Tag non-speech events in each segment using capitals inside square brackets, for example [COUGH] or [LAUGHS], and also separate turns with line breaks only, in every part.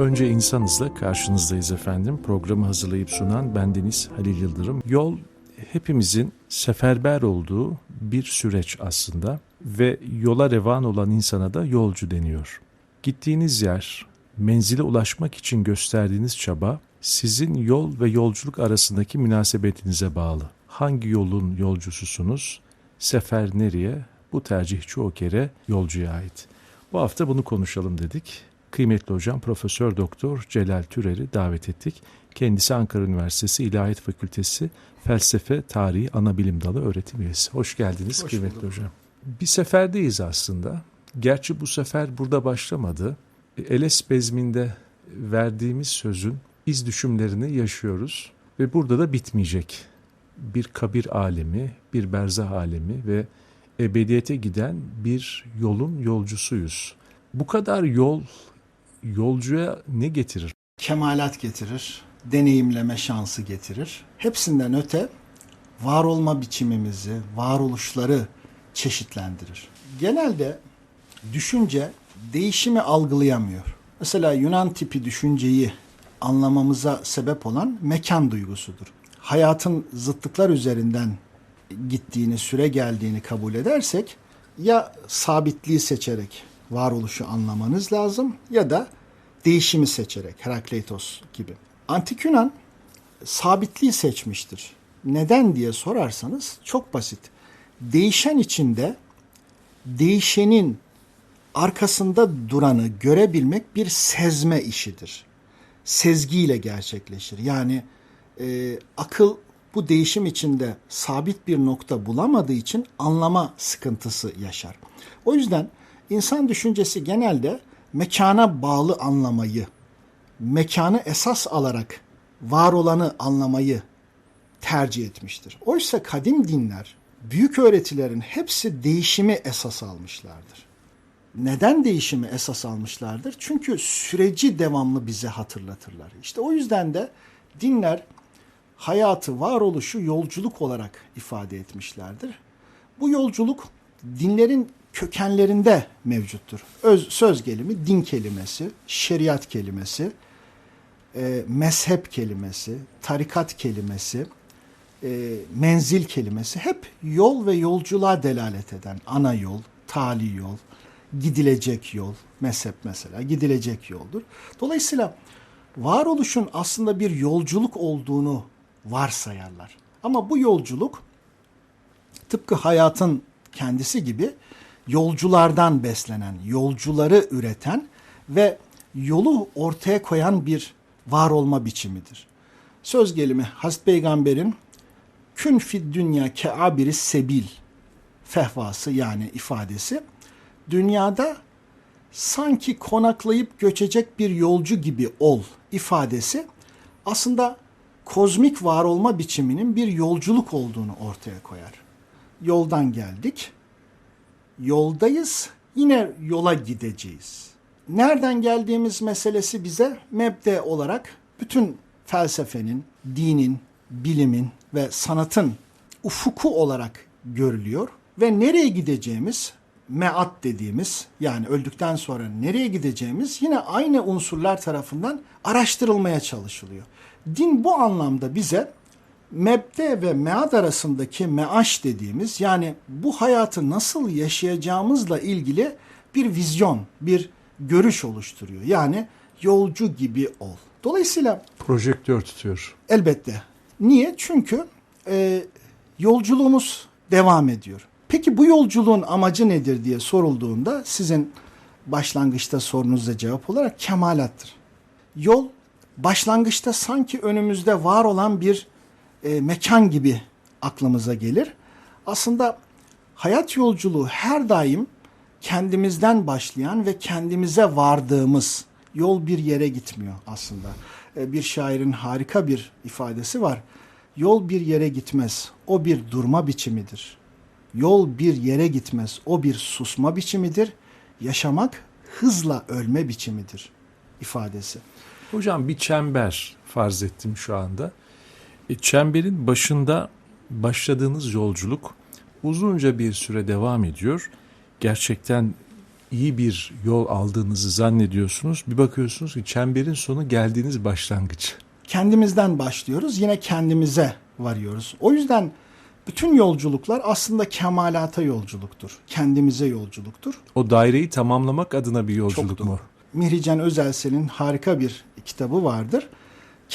Önce insanızla karşınızdayız efendim. Programı hazırlayıp sunan bendeniz Halil Yıldırım. Yol hepimizin seferber olduğu bir süreç aslında ve yola revan olan insana da yolcu deniyor. Gittiğiniz yer, menzile ulaşmak için gösterdiğiniz çaba sizin yol ve yolculuk arasındaki münasebetinize bağlı. Hangi yolun yolcususunuz? Sefer nereye? Bu tercih çoğu kere yolcuya ait. Bu hafta bunu konuşalım dedik. Kıymetli hocam Profesör Doktor Celal Türer'i davet ettik. Kendisi Ankara Üniversitesi İlahiyat Fakültesi Felsefe Tarihi Anabilim Dalı öğretim üyesi. Hoş geldiniz
Hoş
kıymetli
bulduk.
hocam. Bir seferdeyiz aslında. Gerçi bu sefer burada başlamadı. Eles bezminde verdiğimiz sözün iz düşümlerini yaşıyoruz ve burada da bitmeyecek. Bir kabir alemi, bir berzah alemi ve ebediyete giden bir yolun yolcusuyuz. Bu kadar yol yolcuya ne getirir?
kemalat getirir, deneyimleme şansı getirir. Hepsinden öte var olma biçimimizi, varoluşları çeşitlendirir. Genelde düşünce değişimi algılayamıyor. Mesela Yunan tipi düşünceyi anlamamıza sebep olan mekan duygusudur. Hayatın zıtlıklar üzerinden gittiğini, süre geldiğini kabul edersek ya sabitliği seçerek varoluşu anlamanız lazım ya da değişimi seçerek Herakleitos gibi. Antik Yunan sabitliği seçmiştir. Neden diye sorarsanız çok basit. Değişen içinde değişenin arkasında duranı görebilmek bir sezme işidir. Sezgiyle gerçekleşir. Yani e, akıl bu değişim içinde sabit bir nokta bulamadığı için anlama sıkıntısı yaşar. O yüzden insan düşüncesi genelde mekana bağlı anlamayı, mekanı esas alarak var olanı anlamayı tercih etmiştir. Oysa kadim dinler, büyük öğretilerin hepsi değişimi esas almışlardır. Neden değişimi esas almışlardır? Çünkü süreci devamlı bize hatırlatırlar. İşte o yüzden de dinler hayatı, varoluşu yolculuk olarak ifade etmişlerdir. Bu yolculuk dinlerin kökenlerinde mevcuttur. Öz, söz gelimi din kelimesi, şeriat kelimesi, e, mezhep kelimesi, tarikat kelimesi, e, menzil kelimesi hep yol ve yolculuğa delalet eden ana yol, tali yol, gidilecek yol, mezhep mesela gidilecek yoldur. Dolayısıyla varoluşun aslında bir yolculuk olduğunu varsayarlar. Ama bu yolculuk tıpkı hayatın kendisi gibi yolculardan beslenen, yolcuları üreten ve yolu ortaya koyan bir var olma biçimidir. Söz gelimi Hazreti Peygamber'in kün fid dünya keabiri sebil fehvası yani ifadesi dünyada sanki konaklayıp göçecek bir yolcu gibi ol ifadesi aslında kozmik var olma biçiminin bir yolculuk olduğunu ortaya koyar. Yoldan geldik, yoldayız, yine yola gideceğiz. Nereden geldiğimiz meselesi bize mebde olarak bütün felsefenin, dinin, bilimin ve sanatın ufuku olarak görülüyor ve nereye gideceğimiz meat dediğimiz yani öldükten sonra nereye gideceğimiz yine aynı unsurlar tarafından araştırılmaya çalışılıyor. Din bu anlamda bize mebde ve mead arasındaki meaş dediğimiz yani bu hayatı nasıl yaşayacağımızla ilgili bir vizyon, bir görüş oluşturuyor. Yani yolcu gibi ol. Dolayısıyla
Projektör tutuyor.
elbette. Niye? Çünkü e, yolculuğumuz devam ediyor. Peki bu yolculuğun amacı nedir diye sorulduğunda sizin başlangıçta sorunuza cevap olarak kemalattır. Yol başlangıçta sanki önümüzde var olan bir e, mekan gibi aklımıza gelir. Aslında hayat yolculuğu her daim kendimizden başlayan ve kendimize vardığımız yol bir yere gitmiyor aslında. E, bir şairin harika bir ifadesi var. Yol bir yere gitmez, o bir durma biçimidir. Yol bir yere gitmez, o bir susma biçimidir. Yaşamak hızla ölme biçimidir ifadesi.
Hocam bir çember farz ettim şu anda. E, çemberin başında başladığınız yolculuk uzunca bir süre devam ediyor. Gerçekten iyi bir yol aldığınızı zannediyorsunuz. Bir bakıyorsunuz ki çemberin sonu geldiğiniz başlangıç.
Kendimizden başlıyoruz, yine kendimize varıyoruz. O yüzden bütün yolculuklar aslında kemalata yolculuktur. Kendimize yolculuktur.
O daireyi tamamlamak adına bir
Çok
yolculuk
doğru.
mu?
Mihrican Özelsel'in harika bir kitabı vardır.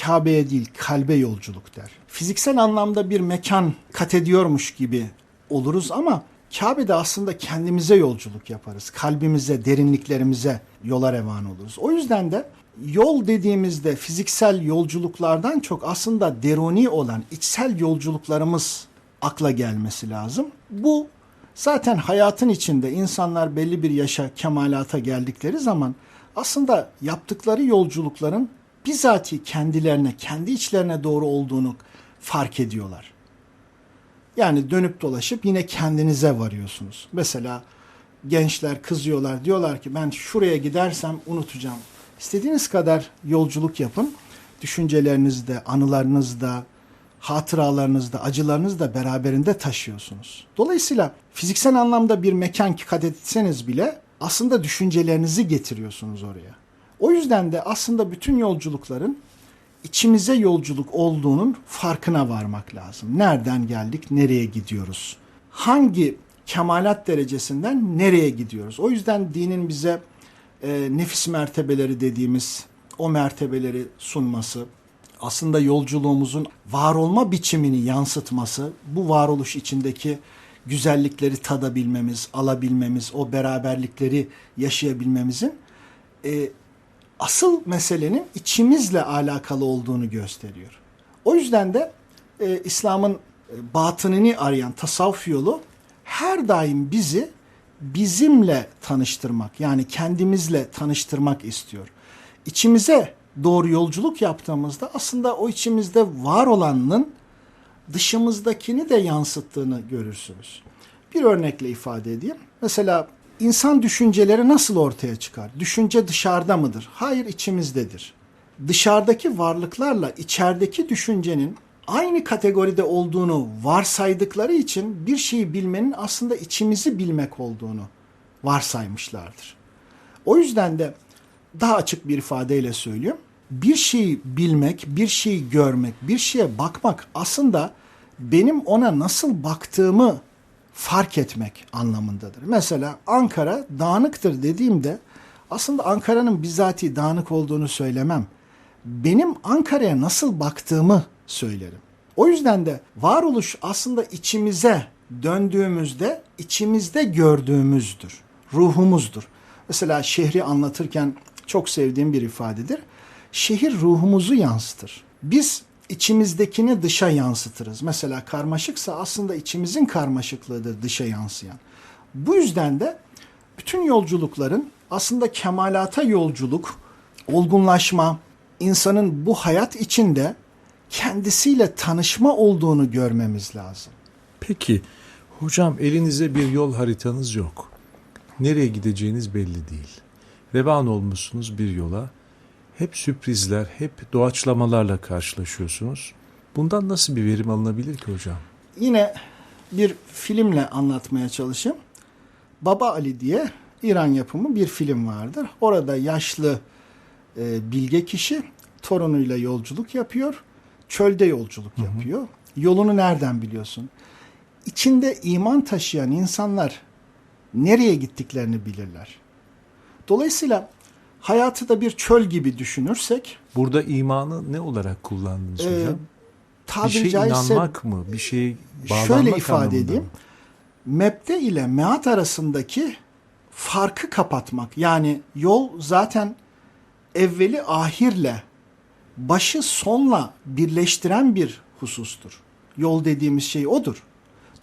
Kabe'ye değil kalbe yolculuk der. Fiziksel anlamda bir mekan kat ediyormuş gibi oluruz ama Kabe'de aslında kendimize yolculuk yaparız. Kalbimize, derinliklerimize yola revan oluruz. O yüzden de yol dediğimizde fiziksel yolculuklardan çok aslında deruni olan içsel yolculuklarımız akla gelmesi lazım. Bu zaten hayatın içinde insanlar belli bir yaşa, kemalata geldikleri zaman aslında yaptıkları yolculukların bizatihi kendilerine, kendi içlerine doğru olduğunu fark ediyorlar. Yani dönüp dolaşıp yine kendinize varıyorsunuz. Mesela gençler kızıyorlar. Diyorlar ki ben şuraya gidersem unutacağım. İstediğiniz kadar yolculuk yapın. Düşüncelerinizde, anılarınızda, hatıralarınızda, acılarınızı da beraberinde taşıyorsunuz. Dolayısıyla fiziksel anlamda bir mekan kat etseniz bile aslında düşüncelerinizi getiriyorsunuz oraya. O yüzden de aslında bütün yolculukların içimize yolculuk olduğunun farkına varmak lazım. Nereden geldik, nereye gidiyoruz? Hangi kemalat derecesinden nereye gidiyoruz? O yüzden dinin bize e, nefis mertebeleri dediğimiz o mertebeleri sunması, aslında yolculuğumuzun var olma biçimini yansıtması, bu varoluş içindeki güzellikleri tadabilmemiz, alabilmemiz, o beraberlikleri yaşayabilmemizin e, asıl meselenin içimizle alakalı olduğunu gösteriyor. O yüzden de e, İslam'ın e, batınını arayan tasavvuf yolu her daim bizi bizimle tanıştırmak yani kendimizle tanıştırmak istiyor. İçimize doğru yolculuk yaptığımızda aslında o içimizde var olanın dışımızdakini de yansıttığını görürsünüz. Bir örnekle ifade edeyim. Mesela insan düşünceleri nasıl ortaya çıkar? Düşünce dışarıda mıdır? Hayır içimizdedir. Dışarıdaki varlıklarla içerideki düşüncenin aynı kategoride olduğunu varsaydıkları için bir şeyi bilmenin aslında içimizi bilmek olduğunu varsaymışlardır. O yüzden de daha açık bir ifadeyle söylüyorum. Bir şeyi bilmek, bir şeyi görmek, bir şeye bakmak aslında benim ona nasıl baktığımı fark etmek anlamındadır. Mesela Ankara dağınıktır dediğimde aslında Ankara'nın bizatihi dağınık olduğunu söylemem. Benim Ankara'ya nasıl baktığımı söylerim. O yüzden de varoluş aslında içimize döndüğümüzde içimizde gördüğümüzdür. Ruhumuzdur. Mesela şehri anlatırken çok sevdiğim bir ifadedir. Şehir ruhumuzu yansıtır. Biz içimizdekini dışa yansıtırız. Mesela karmaşıksa aslında içimizin karmaşıklığıdır dışa yansıyan. Bu yüzden de bütün yolculukların aslında kemalata yolculuk, olgunlaşma, insanın bu hayat içinde kendisiyle tanışma olduğunu görmemiz lazım.
Peki hocam elinize bir yol haritanız yok. Nereye gideceğiniz belli değil. Revan olmuşsunuz bir yola. Hep sürprizler, hep doğaçlamalarla karşılaşıyorsunuz. Bundan nasıl bir verim alınabilir ki hocam?
Yine bir filmle anlatmaya çalışayım. Baba Ali diye İran yapımı bir film vardır. Orada yaşlı e, bilge kişi torunuyla yolculuk yapıyor. Çölde yolculuk yapıyor. Yolunu nereden biliyorsun? İçinde iman taşıyan insanlar nereye gittiklerini bilirler. Dolayısıyla hayatı da bir çöl gibi düşünürsek
Burada imanı ne olarak kullandınız
e,
hocam? Bir şey
caizse
inanmak mı? Bir şey bağlanmak
şöyle ifade
anlamında
edeyim. Mebde ile meat arasındaki farkı kapatmak. Yani yol zaten evveli ahirle başı sonla birleştiren bir husustur. Yol dediğimiz şey odur.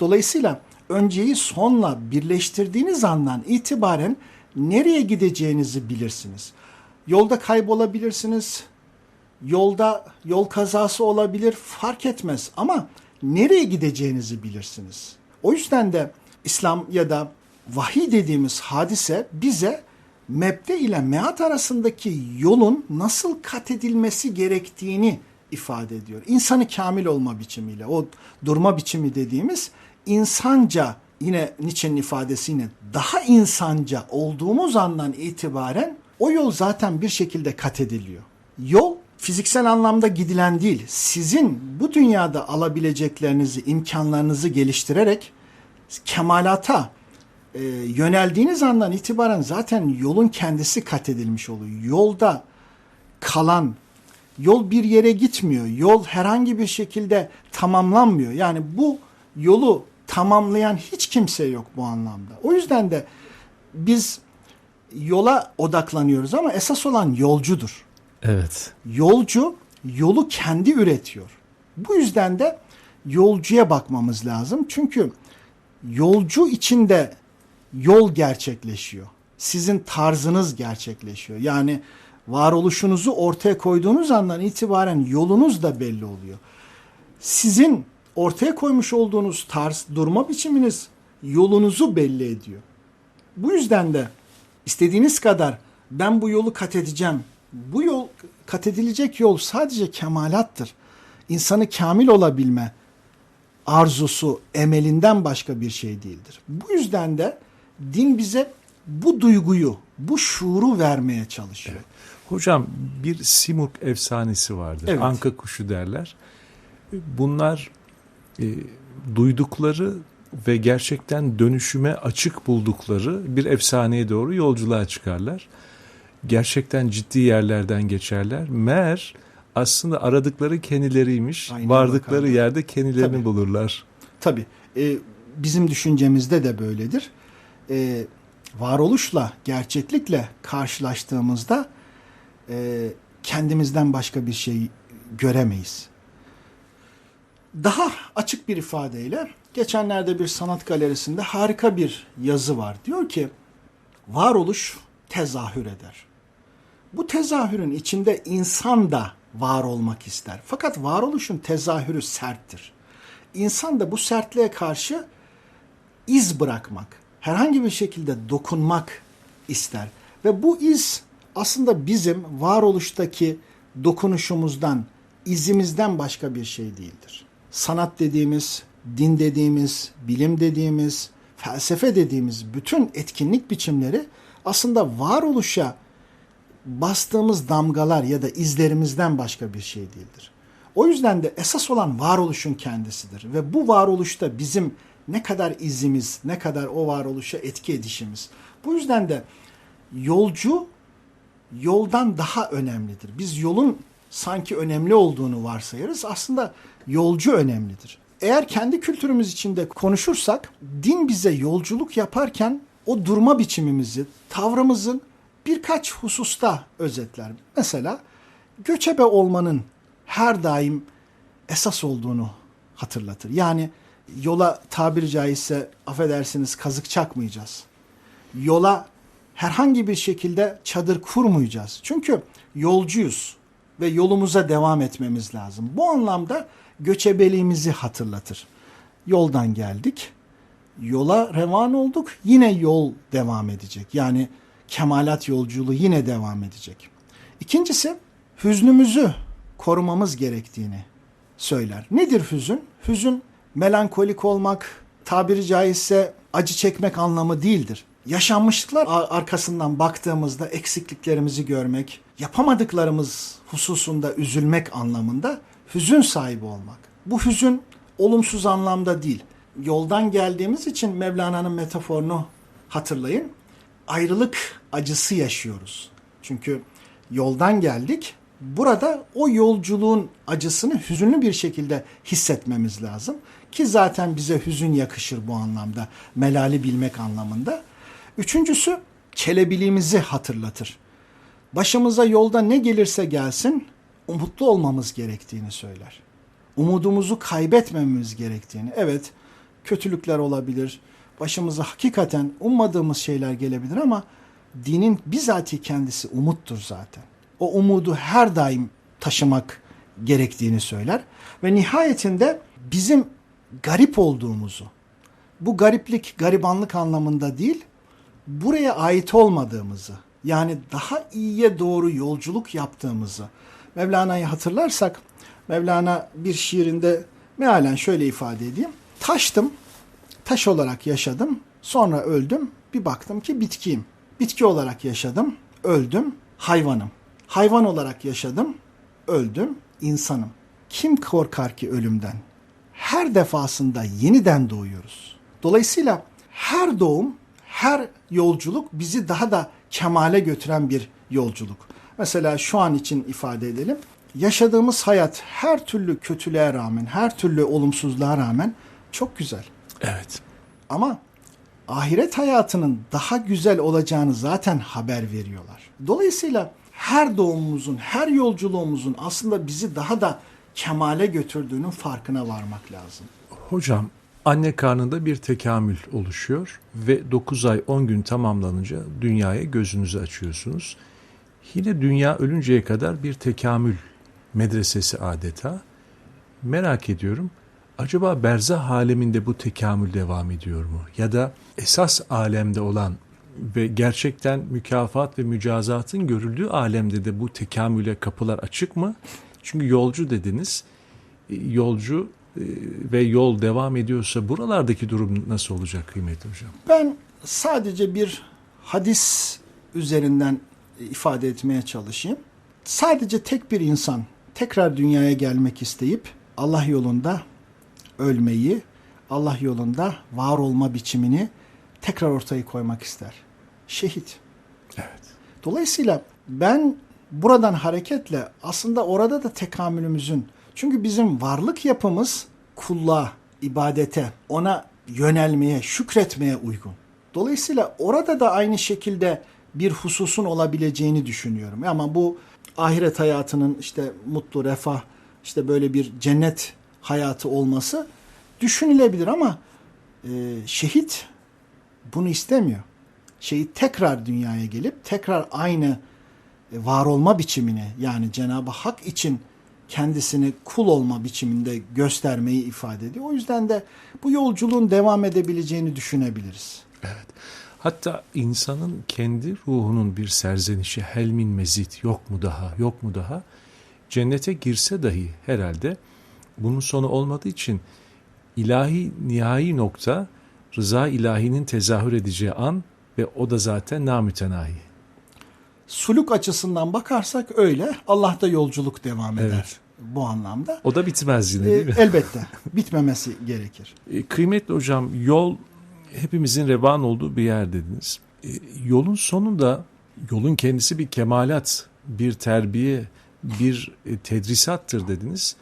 Dolayısıyla önceyi sonla birleştirdiğiniz andan itibaren nereye gideceğinizi bilirsiniz. Yolda kaybolabilirsiniz. Yolda yol kazası olabilir fark etmez ama nereye gideceğinizi bilirsiniz. O yüzden de İslam ya da vahiy dediğimiz hadise bize mebde ile meat arasındaki yolun nasıl kat edilmesi gerektiğini ifade ediyor. İnsanı kamil olma biçimiyle o durma biçimi dediğimiz insanca yine Nietzsche'nin ifadesiyle daha insanca olduğumuz andan itibaren o yol zaten bir şekilde kat ediliyor. Yol fiziksel anlamda gidilen değil, sizin bu dünyada alabileceklerinizi, imkanlarınızı geliştirerek kemalata e, yöneldiğiniz andan itibaren zaten yolun kendisi kat edilmiş oluyor. Yolda kalan, yol bir yere gitmiyor. Yol herhangi bir şekilde tamamlanmıyor. Yani bu yolu tamamlayan hiç kimse yok bu anlamda. O yüzden de biz yola odaklanıyoruz ama esas olan yolcudur.
Evet.
Yolcu yolu kendi üretiyor. Bu yüzden de yolcuya bakmamız lazım. Çünkü yolcu içinde yol gerçekleşiyor. Sizin tarzınız gerçekleşiyor. Yani varoluşunuzu ortaya koyduğunuz andan itibaren yolunuz da belli oluyor. Sizin ortaya koymuş olduğunuz tarz, durma biçiminiz yolunuzu belli ediyor. Bu yüzden de istediğiniz kadar ben bu yolu kat edeceğim. Bu yol kat edilecek yol sadece kemalattır. İnsanı kamil olabilme arzusu, emelinden başka bir şey değildir. Bu yüzden de din bize bu duyguyu, bu şuuru vermeye çalışıyor.
Evet. Hocam bir Simurg efsanesi vardır.
Evet.
Anka kuşu derler. Bunlar e, duydukları ve gerçekten dönüşüme açık buldukları bir efsaneye doğru yolculuğa çıkarlar. Gerçekten ciddi yerlerden geçerler. Meğer aslında aradıkları kendileriymiş.
Aynen
vardıkları
bakarlar.
yerde kendilerini
Tabii.
bulurlar.
Tabii e, bizim düşüncemizde de böyledir. E, varoluşla, gerçeklikle karşılaştığımızda e, kendimizden başka bir şey göremeyiz. Daha açık bir ifadeyle geçenlerde bir sanat galerisinde harika bir yazı var. Diyor ki varoluş tezahür eder. Bu tezahürün içinde insan da var olmak ister. Fakat varoluşun tezahürü serttir. İnsan da bu sertliğe karşı iz bırakmak, herhangi bir şekilde dokunmak ister. Ve bu iz aslında bizim varoluştaki dokunuşumuzdan, izimizden başka bir şey değildir. Sanat dediğimiz, din dediğimiz, bilim dediğimiz, felsefe dediğimiz bütün etkinlik biçimleri aslında varoluşa bastığımız damgalar ya da izlerimizden başka bir şey değildir. O yüzden de esas olan varoluşun kendisidir ve bu varoluşta bizim ne kadar izimiz, ne kadar o varoluşa etki edişimiz. Bu yüzden de yolcu yoldan daha önemlidir. Biz yolun sanki önemli olduğunu varsayarız. Aslında yolcu önemlidir. Eğer kendi kültürümüz içinde konuşursak din bize yolculuk yaparken o durma biçimimizi, tavrımızın birkaç hususta özetler. Mesela göçebe olmanın her daim esas olduğunu hatırlatır. Yani yola tabiri caizse affedersiniz kazık çakmayacağız. Yola herhangi bir şekilde çadır kurmayacağız. Çünkü yolcuyuz ve yolumuza devam etmemiz lazım. Bu anlamda göçebeliğimizi hatırlatır. Yoldan geldik, yola revan olduk, yine yol devam edecek. Yani kemalat yolculuğu yine devam edecek. İkincisi hüznümüzü korumamız gerektiğini söyler. Nedir hüzün? Hüzün melankolik olmak, tabiri caizse acı çekmek anlamı değildir. Yaşanmışlıklar arkasından baktığımızda eksikliklerimizi görmek, yapamadıklarımız hususunda üzülmek anlamında hüzün sahibi olmak. Bu hüzün olumsuz anlamda değil. Yoldan geldiğimiz için Mevlana'nın metaforunu hatırlayın. Ayrılık acısı yaşıyoruz. Çünkü yoldan geldik. Burada o yolculuğun acısını hüzünlü bir şekilde hissetmemiz lazım. Ki zaten bize hüzün yakışır bu anlamda. Melali bilmek anlamında. Üçüncüsü çelebiliğimizi hatırlatır. Başımıza yolda ne gelirse gelsin umutlu olmamız gerektiğini söyler. Umudumuzu kaybetmememiz gerektiğini. Evet kötülükler olabilir. Başımıza hakikaten ummadığımız şeyler gelebilir ama dinin bizatihi kendisi umuttur zaten. O umudu her daim taşımak gerektiğini söyler. Ve nihayetinde bizim garip olduğumuzu, bu gariplik, garibanlık anlamında değil, buraya ait olmadığımızı, yani daha iyiye doğru yolculuk yaptığımızı, Mevlana'yı hatırlarsak, Mevlana bir şiirinde mealen şöyle ifade edeyim. Taştım, Taş olarak yaşadım, sonra öldüm. Bir baktım ki bitkiyim. Bitki olarak yaşadım, öldüm, hayvanım. Hayvan olarak yaşadım, öldüm, insanım. Kim korkar ki ölümden? Her defasında yeniden doğuyoruz. Dolayısıyla her doğum, her yolculuk bizi daha da kemale götüren bir yolculuk. Mesela şu an için ifade edelim. Yaşadığımız hayat her türlü kötülüğe rağmen, her türlü olumsuzluğa rağmen çok güzel.
Evet.
Ama ahiret hayatının daha güzel olacağını zaten haber veriyorlar. Dolayısıyla her doğumumuzun, her yolculuğumuzun aslında bizi daha da kemale götürdüğünün farkına varmak lazım.
Hocam anne karnında bir tekamül oluşuyor ve 9 ay 10 gün tamamlanınca dünyaya gözünüzü açıyorsunuz. Yine dünya ölünceye kadar bir tekamül medresesi adeta. Merak ediyorum acaba berzah aleminde bu tekamül devam ediyor mu? Ya da esas alemde olan ve gerçekten mükafat ve mücazatın görüldüğü alemde de bu tekamüle kapılar açık mı? Çünkü yolcu dediniz. Yolcu ve yol devam ediyorsa buralardaki durum nasıl olacak kıymetli hocam?
Ben sadece bir hadis üzerinden ifade etmeye çalışayım. Sadece tek bir insan tekrar dünyaya gelmek isteyip Allah yolunda ölmeyi, Allah yolunda var olma biçimini tekrar ortaya koymak ister. Şehit.
Evet.
Dolayısıyla ben buradan hareketle aslında orada da tekamülümüzün çünkü bizim varlık yapımız kulluğa, ibadete, ona yönelmeye, şükretmeye uygun. Dolayısıyla orada da aynı şekilde bir hususun olabileceğini düşünüyorum. Ama bu ahiret hayatının işte mutlu, refah, işte böyle bir cennet hayatı olması düşünülebilir ama e, şehit bunu istemiyor. Şehit tekrar dünyaya gelip tekrar aynı e, var olma biçimini yani Cenab-ı Hak için kendisini kul olma biçiminde göstermeyi ifade ediyor. O yüzden de bu yolculuğun devam edebileceğini düşünebiliriz.
Evet. Hatta insanın kendi ruhunun bir serzenişi helmin mezit yok mu daha yok mu daha cennete girse dahi herhalde bunun sonu olmadığı için ilahi nihai nokta rıza ilahinin tezahür edeceği an ve o da zaten namütenahi.
Suluk açısından bakarsak öyle. Allah'ta yolculuk devam eder
Evet.
Bu anlamda.
O da bitmez yine
E,
değil mi?
elbette [LAUGHS] bitmemesi gerekir.
E, Kıymetli hocam yol hepimizin revan olduğu bir yer dediniz. E, Yolun sonunda yolun kendisi bir kemalat, bir terbiye, bir e, tedrisattır dediniz.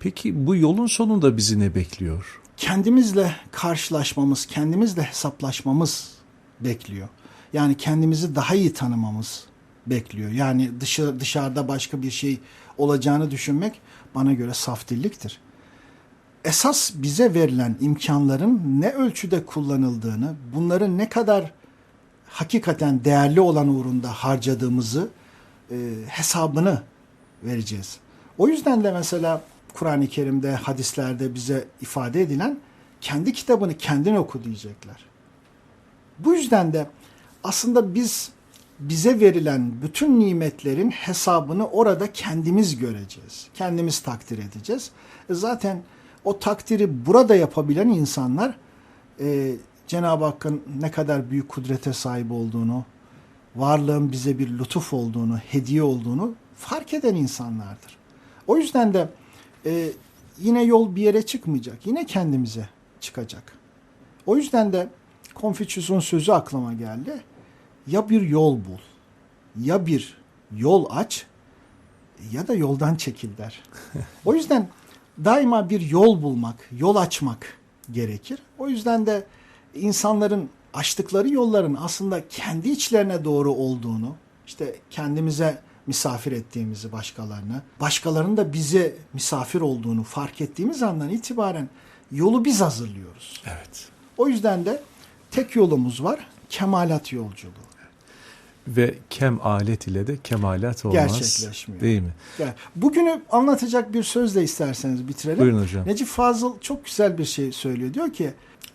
Peki bu yolun sonunda bizi ne bekliyor?
kendimizle karşılaşmamız, kendimizle hesaplaşmamız bekliyor. Yani kendimizi daha iyi tanımamız bekliyor. Yani dışı, dışarıda başka bir şey olacağını düşünmek bana göre saf dilliktir. Esas bize verilen imkanların ne ölçüde kullanıldığını, bunların ne kadar hakikaten değerli olan uğrunda harcadığımızı e, hesabını vereceğiz. O yüzden de mesela Kur'an-ı Kerim'de, hadislerde bize ifade edilen kendi kitabını kendin oku diyecekler. Bu yüzden de aslında biz bize verilen bütün nimetlerin hesabını orada kendimiz göreceğiz. Kendimiz takdir edeceğiz. E zaten o takdiri burada yapabilen insanlar e, Cenab-ı Hakk'ın ne kadar büyük kudrete sahip olduğunu, varlığın bize bir lütuf olduğunu, hediye olduğunu fark eden insanlardır. O yüzden de e, yine yol bir yere çıkmayacak. Yine kendimize çıkacak. O yüzden de Konfüçyüs'ün sözü aklıma geldi. Ya bir yol bul, ya bir yol aç ya da yoldan çekil der. o yüzden daima bir yol bulmak, yol açmak gerekir. O yüzden de insanların açtıkları yolların aslında kendi içlerine doğru olduğunu, işte kendimize misafir ettiğimizi başkalarını, başkalarının da bize misafir olduğunu fark ettiğimiz andan itibaren yolu biz hazırlıyoruz.
Evet.
O yüzden de tek yolumuz var, kemalat yolculuğu.
Ve kem alet ile de kemalat olmaz.
Gerçekleşmiyor.
Değil mi?
Yani bugünü anlatacak bir sözle isterseniz bitirelim.
Buyurun hocam.
Necip Fazıl çok güzel bir şey söylüyor. Diyor ki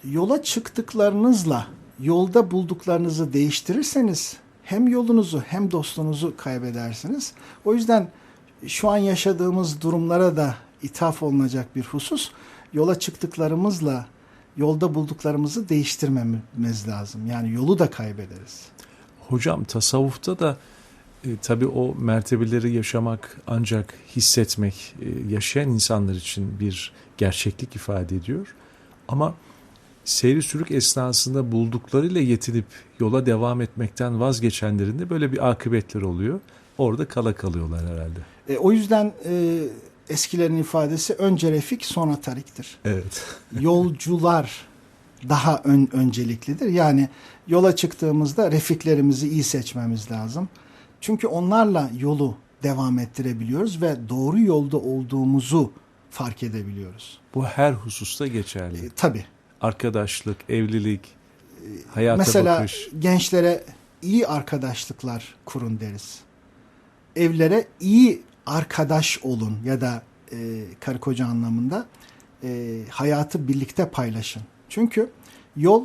yola çıktıklarınızla yolda bulduklarınızı değiştirirseniz hem yolunuzu hem dostunuzu kaybedersiniz. O yüzden şu an yaşadığımız durumlara da ithaf olunacak bir husus. Yola çıktıklarımızla yolda bulduklarımızı değiştirmemiz lazım. Yani yolu da kaybederiz.
Hocam tasavvufta da e, tabii o mertebeleri yaşamak ancak hissetmek e, yaşayan insanlar için bir gerçeklik ifade ediyor. Ama seyri sürük esnasında bulduklarıyla yetinip yola devam etmekten vazgeçenlerin de böyle bir akıbetleri oluyor. Orada kala kalıyorlar herhalde.
E, o yüzden e, eskilerin ifadesi önce refik sonra tariktir.
Evet.
Yolcular daha ön, önceliklidir. Yani yola çıktığımızda refiklerimizi iyi seçmemiz lazım. Çünkü onlarla yolu devam ettirebiliyoruz ve doğru yolda olduğumuzu fark edebiliyoruz.
Bu her hususta geçerli.
E, tabii.
Arkadaşlık, evlilik, hayata
Mesela
bakış.
gençlere iyi arkadaşlıklar kurun deriz. Evlere iyi arkadaş olun ya da e, karı koca anlamında e, hayatı birlikte paylaşın. Çünkü yol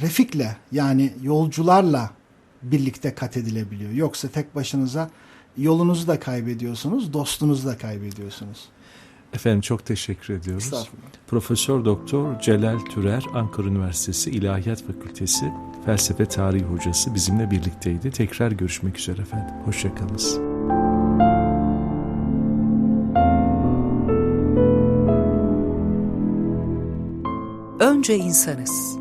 refikle yani yolcularla birlikte kat edilebiliyor. Yoksa tek başınıza yolunuzu da kaybediyorsunuz, dostunuzu da kaybediyorsunuz.
Efendim çok teşekkür ediyoruz. Profesör Doktor Celal Türer Ankara Üniversitesi İlahiyat Fakültesi Felsefe Tarihi Hocası bizimle birlikteydi. Tekrar görüşmek üzere efendim. Hoşçakalınız.
Önce insanız.